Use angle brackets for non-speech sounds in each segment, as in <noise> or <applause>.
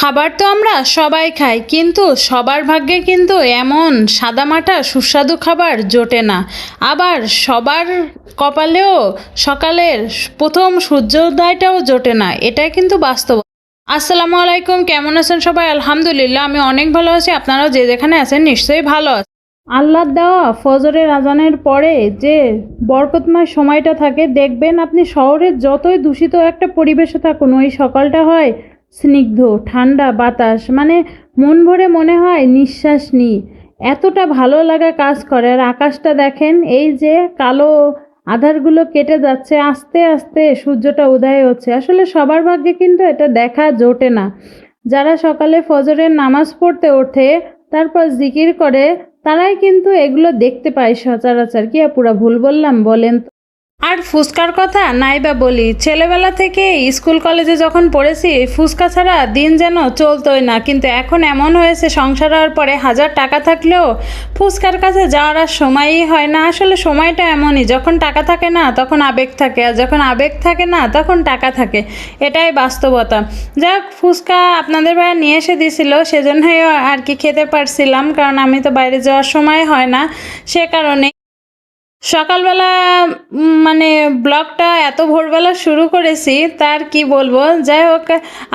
খাবার তো আমরা সবাই খাই, কিন্তু সবার ভাগ্যে কিন্তু এমন সাদামাটা সুস্বাদু খাবার জোটে না। আবার সবার কপালেও সকালের প্রথম সূর্যোদয়টাও জোটে না, এটাই কিন্তু বাস্তব। আসসালামু আলাইকুম, কেমন আছেন সবাই? আলহামদুলিল্লাহ, আমি অনেক ভালো আছি, আপনারাও যে যেখানে আছেন নিশ্চয়ই ভালো আছেন। আল্লাহর দেওয়া ফজরের আজানের পরে যে বরকতময় সময়টা থাকে, দেখবেন আপনি শহরের যতই দূষিত একটা পরিবেশে থাকুন, ওই সকালটা হয় স্নিগ্ধ, ঠান্ডা বাতাস মানে মন ভরে মনে হয় নিঃশ্বাস নিই। এতটা ভালো লাগা কাজ করে আর আকাশটা দেখেন, এই যে কালো আধারগুলো কেটে যাচ্ছে, আস্তে আস্তে সূর্যটা উদয় হচ্ছে। আসলে সবার ভাগ্যে কিন্তু এটা দেখা জোটে না। যারা সকালে ফজরের নামাজ পড়তে ওঠে, তারপর জিকির করে, তারাই কিন্তু এগুলো দেখতে পায় সচরাচর। কি পুরা ভুল বললাম বলেন? আর ফুচকার কথা নাই বা বলি, ছেলেবেলা থেকে স্কুল কলেজে যখন পড়েছি ফুচকা ছাড়া দিন যেন চলতোই না। কিন্তু এখন এমন হয়েছে, সংসার হওয়ার পরে হাজার টাকা থাকলেও ফুচকার কাছে যাওয়ার আর সময়ই হয় না। আসলে সময়টা এমনই, যখন টাকা থাকে না, তখন আবেগ থাকে, আর যখন আবেগ থাকে না, তখন টাকা থাকে। এটাই বাস্তবতা। যাক ফুচকা আপনাদের ভাইয়া নিয়ে এসে দিছিল, সেজন্যই আর কি খেতে পারছিলাম, কারণ আমি তো বাইরে যাওয়ার সময় হয় না, সে কারণে সকালবেলা মানে ব্লগটা এত ভোরবেলা শুরু করেছি, তার কি বলব? যাই হোক,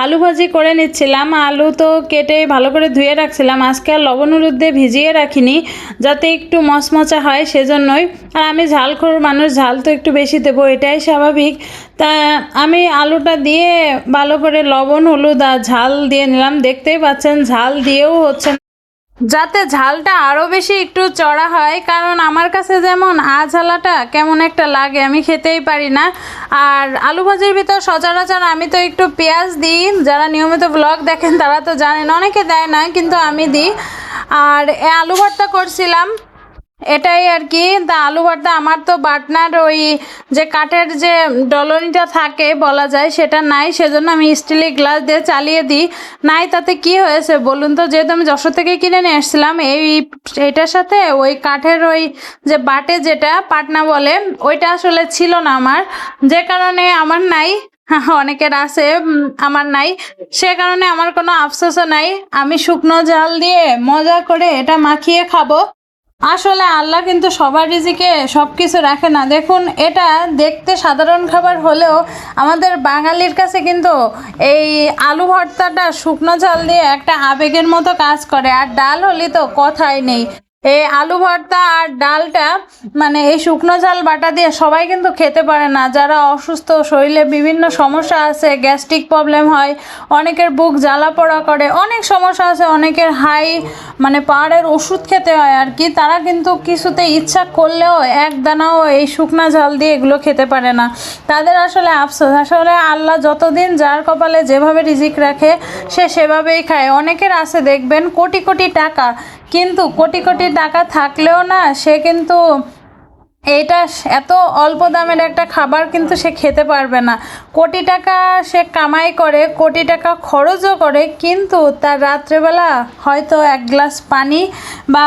আলু ভাজি করে নিচ্ছিলাম। আলু তো কেটে ভালো করে ধুয়ে রাখছিলাম। আজকে আর লবণ হলুদ দিয়ে ভিজিয়ে রাখিনি, যাতে একটু মচমচা হয় সেজন্যই। আর আমি ঝালখোর মানুষ, ঝাল তো একটু বেশি দেবো, এটাই স্বাভাবিক। তা আমি আলুটা দিয়ে ভালো করে লবণ, হলুদ আর ঝাল দিয়ে নিলাম। দেখতেই পাচ্ছেন, ঝাল দিয়েও হচ্ছে। যাতে ঝালটা আরও বেশি একটু চড়া হয়, কারণ আমার কাছে যেমন আ ঝালাটা কেমন একটা লাগে, আমি খেতেই পারি না। আর আলু ভাজির ভিতর সচরাচর আমি তো একটু পেঁয়াজ দিই, যারা নিয়মিত ব্লগ দেখেন তারা তো জানেন, অনেকে দেয় না, কিন্তু আমি দিই। আর আলু ভর্তা করছিলাম এটাই আর কি। তা আলু ভর্তা আমার তো বাটনার ওই যে কাঠের যে ডলনিটা থাকে বলা যায়, সেটা নাই, সেজন্য আমি স্টিলের গ্লাস দিয়ে চালিয়ে দিই। নাই, তাতে কি হয়েছে বলুন তো? যেহেতু আমি যশোর থেকে কিনে নিয়ে এসেছিলাম এই এটার সাথে ওই কাঠের ওই যে বাটে যেটা পাটনা বলে, ওইটা আসলে ছিল না আমার। যে কারণে আমার নাই, <laughs> অনেকের আছে আমার নাই। সে কারণে আমার কোনো আফসোসও নাই। আমি শুকনো জাল দিয়ে মজা করে এটা মাখিয়ে খাব। আসলে আল্লাহ কিন্তু সবার রিজিকে সব কিছু রাখে না। দেখুন, এটা দেখতে সাধারণ খাবার হলেও আমাদের বাঙালির কাছে কিন্তু এই আলু ভর্তাটা শুকনো জল দিয়ে একটা আবেগের মতো কাজ করে, আর ডাল হলে তো কথাই নেই। এই আলু ভর্তা আর ডালটা মানে এই শুকনো ঝাল বাটা দিয়ে সবাই কিন্তু খেতে পারে না। যারা অসুস্থ, শরীরে বিভিন্ন সমস্যা আছে, গ্যাস্ট্রিক প্রবলেম হয়, অনেকের বুক জ্বালা পোড়া করে, অনেক সমস্যা আছে, অনেকের হাই মানে পাহাড়ের ওষুধ খেতে হয় আর কি, তারা কিন্তু কিছুতে ইচ্ছা করলেও এক দানাও এই শুকনা ঝাল দিয়ে এগুলো খেতে পারে না। তাদের আসলে আফসোস। আসলে আল্লাহ যতদিন যার কপালে যেভাবে রিজিক রাখে, সে সেভাবেই খায়। অনেকের আছে, দেখবেন কোটি কোটি টাকা কিন্তু কোটি কোটি টাকা থাকলেও না, সে কিন্তু এইটা এত অল্প দামের একটা খাবার কিন্তু সে খেতে পারবে না। কোটি টাকা সে কামাই করে, কোটি টাকা খরচও করে, কিন্তু তার রাত্রেবেলা হয়তো এক গ্লাস পানি বা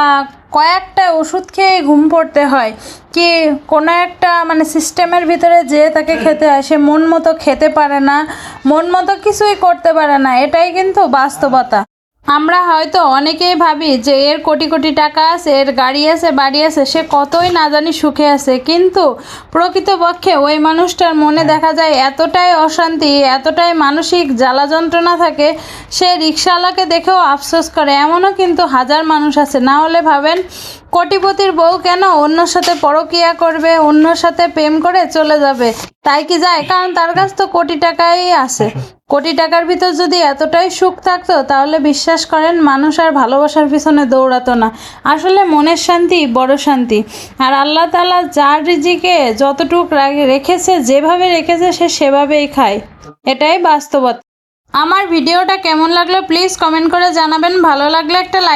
কয়েকটা ওষুধ খেয়ে ঘুম পড়তে হয়। কি কোনো একটা মানে সিস্টেমের ভিতরে যে তাকে খেতে হয়, সে মন মতো খেতে পারে না, মন মতো কিছুই করতে পারে না, এটাই কিন্তু বাস্তবতা। আমরা হয়তো অনেকেই ভাবি যে এর কোটি কোটি টাকা আছে এর গাড়ি আছে বাড়ি আছে সে কতই না জানি সুখে আছে। কিন্তু প্রকৃতপক্ষে ওই মানুষটার মনে দেখা যায় এতটাই অশান্তি এতটাই মানসিক জ্বালা যন্ত্রণা থাকে সে রিক্সাওয়ালাকে দেখেও আফসোস করে। এমনও কিন্তু হাজার মানুষ আছে। না হলে ভাবেন কোটিপতির বউ কেন অন্যর সাথে পরকিয়া করবে, অন্যর সাথে প্রেম করে চলে যাবে? তাই কি যায়? কারণ তার কাছ তো কোটি টাকাই আছে। কোটি টাকার ভিতর যদি এতটাই সুখ থাকতো, তাহলে বিশ্বাস করেন মানুষ আর ভালোবাসার পিছনে দৌড়াতো না। আসলে মনের শান্তি বড় শান্তি। আর আল্লাহ তালা যার রিজিকে যতটুক রেখেছে, যেভাবে রেখেছে, সে সেভাবেই খায়। এটাই বাস্তবতা। আমার ভিডিওটা কেমন লাগল প্লিজ কমেন্ট করে জানাবেন। ভালো লাগলে একটা লাইক